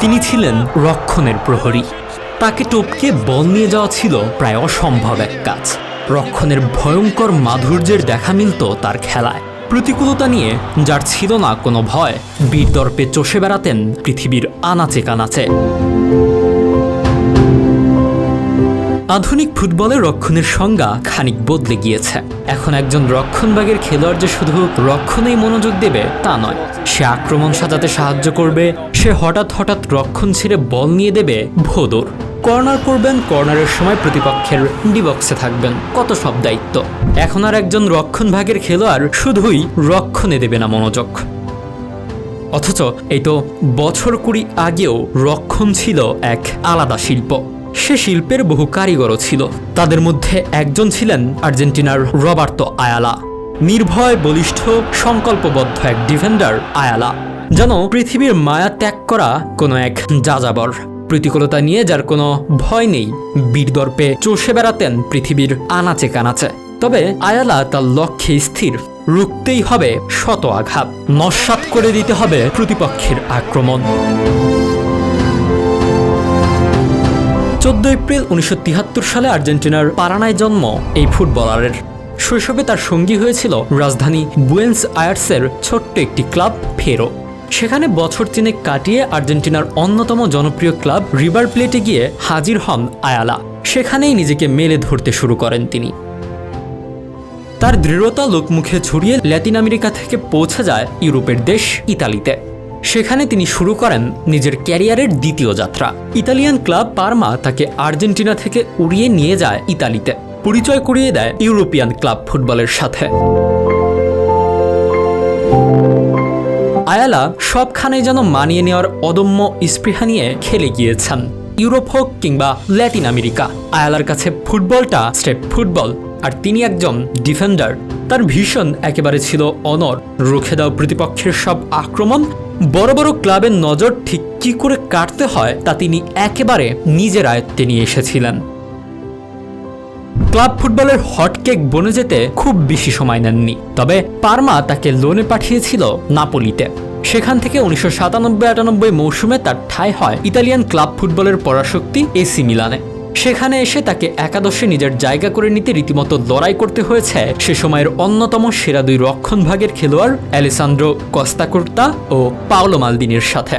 তিনি ছিলেন রক্ষণের প্রহরী। তাকে টোপকে বল নিয়ে যাওয়া ছিল প্রায় অসম্ভব এক কাজ। রক্ষণের ভয়ঙ্কর মাধুর্যের দেখা মিলত তার খেলায়। প্রতিকূলতা নিয়ে, যার ছিল না কোনো ভয়, বীরদর্পে চষে বেড়াতেন পৃথিবীর আনাচে কানাচে। আধুনিক ফুটবলের রক্ষণের সংজ্ঞা খানিক বদলে গিয়েছে। এখন একজন রক্ষণভাগের খেলোয়াড় যে শুধু রক্ষণেই মনোযোগ দেবে, তা নয়। সে আক্রমণ সাজাতে সাহায্য করবে, সে হঠাৎ হঠাৎ রক্ষণ ছেড়ে বল নিয়ে দেবে ভোদর। কর্নার করবেন, কর্নারের সময় প্রতিপক্ষের ডিবক্সে থাকবেন, কত সব দায়িত্ব। এখন আর একজন রক্ষণ ভাগের খেলোয়াড় শুধুই রক্ষণে দেবে না মনোযোগ। অথচ এই তো বছর কুড়ি আগেও রক্ষণ ছিল এক আলাদা শিল্প। সে শিল্পের বহু কারিগরও ছিল। তাদের মধ্যে একজন ছিলেন আর্জেন্টিনার রবার্তো আয়ালা। নির্ভয়, বলিষ্ঠ, সংকল্পবদ্ধ এক ডিফেন্ডার আয়ালা, যেন পৃথিবীর মায়া ত্যাগ করা কোনো এক যাযাবর। প্রতিকূলতা নিয়ে যার কোনো ভয় নেই বীরদর্পে চষে বেড়াতেন পৃথিবীর আনাচে কানাচে। তবে আয়ালা তার লক্ষ্যে স্থির, রুখতেই হবে শত আঘাত, নস্বাত করে দিতে হবে প্রতিপক্ষের আক্রমণ। চোদ্দ এপ্রিল উনিশশো সালে আর্জেন্টিনার পারানায় জন্ম এই ফুটবলারের। শৈশবে তার সঙ্গী হয়েছিল রাজধানী বুয়েন্স আয়ার্সের ছোট্ট একটি ক্লাব, ফেরো। সেখানে বছর তিনেক কাটিয়ে আর্জেন্টিনার অন্যতম জনপ্রিয় ক্লাব, রিভার প্লেটে গিয়ে হাজির হন আয়ালা। সেখানেই নিজেকে মেলে ধরতে শুরু করেন তিনি। তার দৃঢ়তা লোকমুখে ছড়িয়ে ল্যাতিন আমেরিকা থেকে পৌঁছে যায় ইউরোপের দেশ ইতালিতে। সেখানে তিনি শুরু করেন নিজের ক্যারিয়ারের দ্বিতীয় যাত্রা। ইতালিয়ান ক্লাব পারমা তাকে আর্জেন্টিনা থেকে উড়িয়ে নিয়ে যায় ইতালিতে। পরিচয় করিয়ে দেয় ইউরোপিয়ান ক্লাব ফুটবলের সাথে। আয়ালা সবখানে যেন মানিয়ে নেওয়ার অদম্য স্পৃহা নিয়ে খেলে গিয়েছেন ইউরোপ হোক কিংবা ল্যাটিন আমেরিকা। আয়ালার কাছে ফুটবলটা স্টেপ ফুটবল, আর তিনি একজন ডিফেন্ডার। তার ভীষণ একেবারে ছিল অনর। রুখে দাও প্রতিপক্ষের সব আক্রমণ বড় বড় ক্লাবের নজর ঠিক কি করে কাটতে হয় তা তিনি একেবারে নিজের আয়ত্তে নিয়ে এসেছিলেন। ক্লাব ফুটবলের হটকেক বনে যেতে খুব বেশি সময় নেননি, তবে পারমা তাকে লোনে পাঠিয়েছিল নাপোলিতে। সেখান থেকে উনিশশো সাতানব্বই আটানব্বই মৌসুমে তার ঠাঁই হয় ইতালিয়ান ক্লাব ফুটবলের পরাশক্তি এসি মিলানে। সেখানে এসে তাকে একাদশে নিজের জায়গা করে নিতে রীতিমতো লড়াই করতে হয়েছে। সে সময়ের অন্যতম সেরা দুই রক্ষণ ভাগের খেলোয়াড় অ্যালেসান্দ্রো কস্তাকুর্তা ও পাওলো মালদিনের সাথে।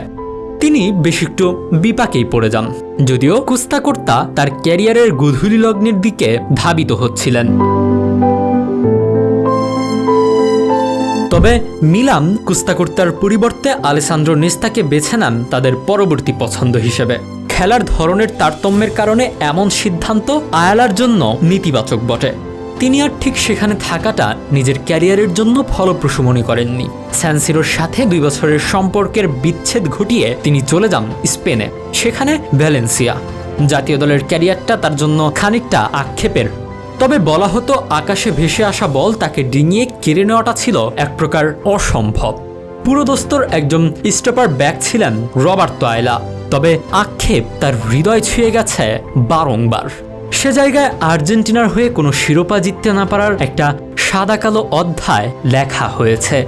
তিনি বেশ একটু বিপাকেই পড়ে যান। যদিও কুস্তাকর্তা তার ক্যারিয়ারের গুধুলি লগ্নের দিকে ধাবিত হচ্ছিলেন। তবে মিলান কুস্তাকর্তার পরিবর্তে আলেসান্দ্রো নেস্তাকে বেছে নেন তাদের পরবর্তী পছন্দ হিসেবে। খেলার ধরনের তারতম্যের কারণে এমন সিদ্ধান্ত আয়ালার জন্য নেতিবাচক বটে। তিনি আর ঠিক সেখানে থাকাটা নিজের ক্যারিয়ারের জন্য ফলপ্রসূ মনে করেননি। স্যানসিরোর সাথে দুই বছরের সম্পর্কের বিচ্ছেদ ঘটিয়ে তিনি চলে যান স্পেনে, সেখানে ভ্যালেন্সিয়া। জাতীয় দলের ক্যারিয়ারটা তার জন্য খানিকটা আক্ষেপের তবে বলা হতো আকাশে ভেসে আসা বল তাকে ডিঙিয়ে কেড়ে নেওয়াটা ছিল এক প্রকার অসম্ভব। পুরোদস্তর একজন স্টপার ব্যাক ছিলেন রবার্তো আয়লা। তবে আক্ষেপ তার হৃদয় ছুঁয়ে গেছে বারংবার। সে জায়গায় আর্জেন্টিনার হয়ে কোনো শিরোপা জিততে না পারার একটা সাদা কালো অধ্যায় লেখা হয়েছে।